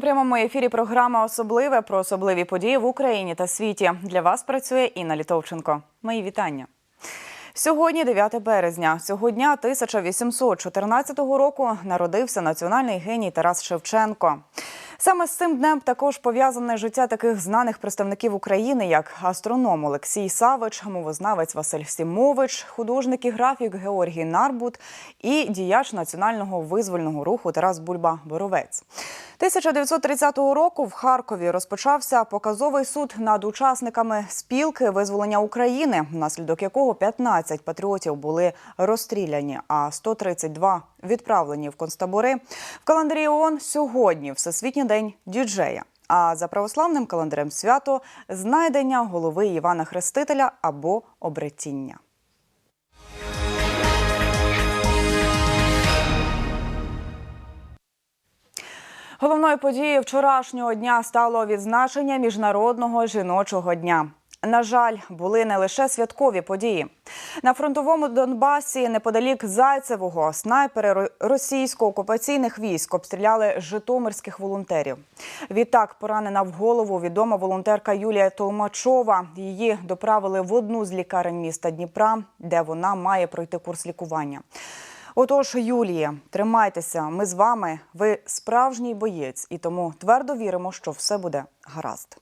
Прямому ефірі програма Особливе про особливі події в Україні та світі. Для вас працює Інна Літовченко. Мої вітання. Сьогодні 9 березня. Цього дня 1814 року народився національний геній Тарас Шевченко. Саме з цим днем також пов'язане життя таких знаних представників України, як астроном Олексій Савич, мовознавець Василь Сімович, художник і графік Георгій Нарбут і діяч національного визвольного руху Тарас Бульба Боровець. 1930 року в Харкові розпочався показовий суд над учасниками спілки визволення України, внаслідок якого 15 патріотів були розстріляні, а 132 відправлені в концтабори. В календарі ООН сьогодні Всесвітній день діджея. А за православним календарем свято знайдення голови Івана Хрестителя або обретіння. Головною подією вчорашнього дня стало відзначення міжнародного жіночого дня. На жаль, були не лише святкові події. На фронтовому Донбасі, неподалік Зайцевого, снайпери російсько-окупаційних військ обстріляли житомирських волонтерів. Відтак, поранена в голову відома волонтерка Юлія Толмачова. Її доправили в одну з лікарень міста Дніпра, де вона має пройти курс лікування. Отож, Юлія, тримайтеся. Ми з вами. Ви справжній боєць, і тому твердо віримо, що все буде гаразд.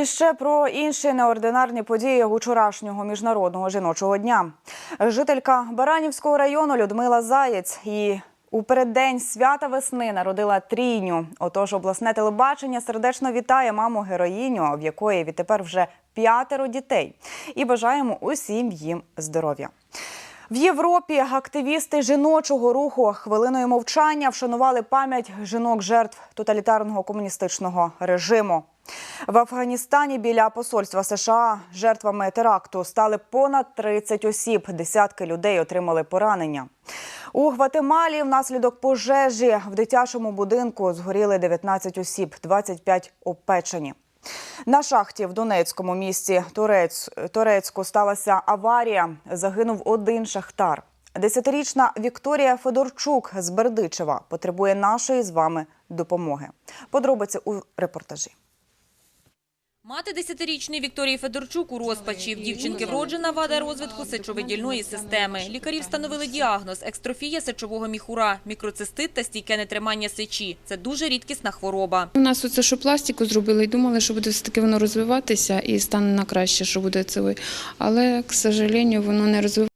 І ще про інші неординарні події учорашнього міжнародного жіночого дня. Жителька Баранівського району Людмила Заєць і у переддень свята весни народила трійню. Отож, обласне телебачення сердечно вітає маму героїню, в якої відтепер вже п'ятеро дітей, і бажаємо усім їм здоров'я. В Європі активісти жіночого руху хвилиною мовчання вшанували пам'ять жінок жертв тоталітарного комуністичного режиму. В Афганістані біля посольства США жертвами теракту стали понад 30 осіб. Десятки людей отримали поранення. У Гватемалі внаслідок пожежі в дитячому будинку згоріли 19 осіб, 25 опечені. На шахті в Донецькому місті Турец, Турецьку сталася аварія. Загинув один шахтар. Десятирічна Вікторія Федорчук з Бердичева потребує нашої з вами допомоги. Подробиці у репортажі. Мати десятирічної Вікторії Федорчук у розпачі. В дівчинки вроджена вада розвитку сечовидільної системи. Лікарі встановили діагноз – екстрофія сечового міхура, мікроцистит та стійке нетримання сечі. Це дуже рідкісна хвороба. У нас оце що пластику зробили і думали, що буде все-таки воно розвиватися і стане на краще, що буде це. Але, к сожалению, воно не розвивається.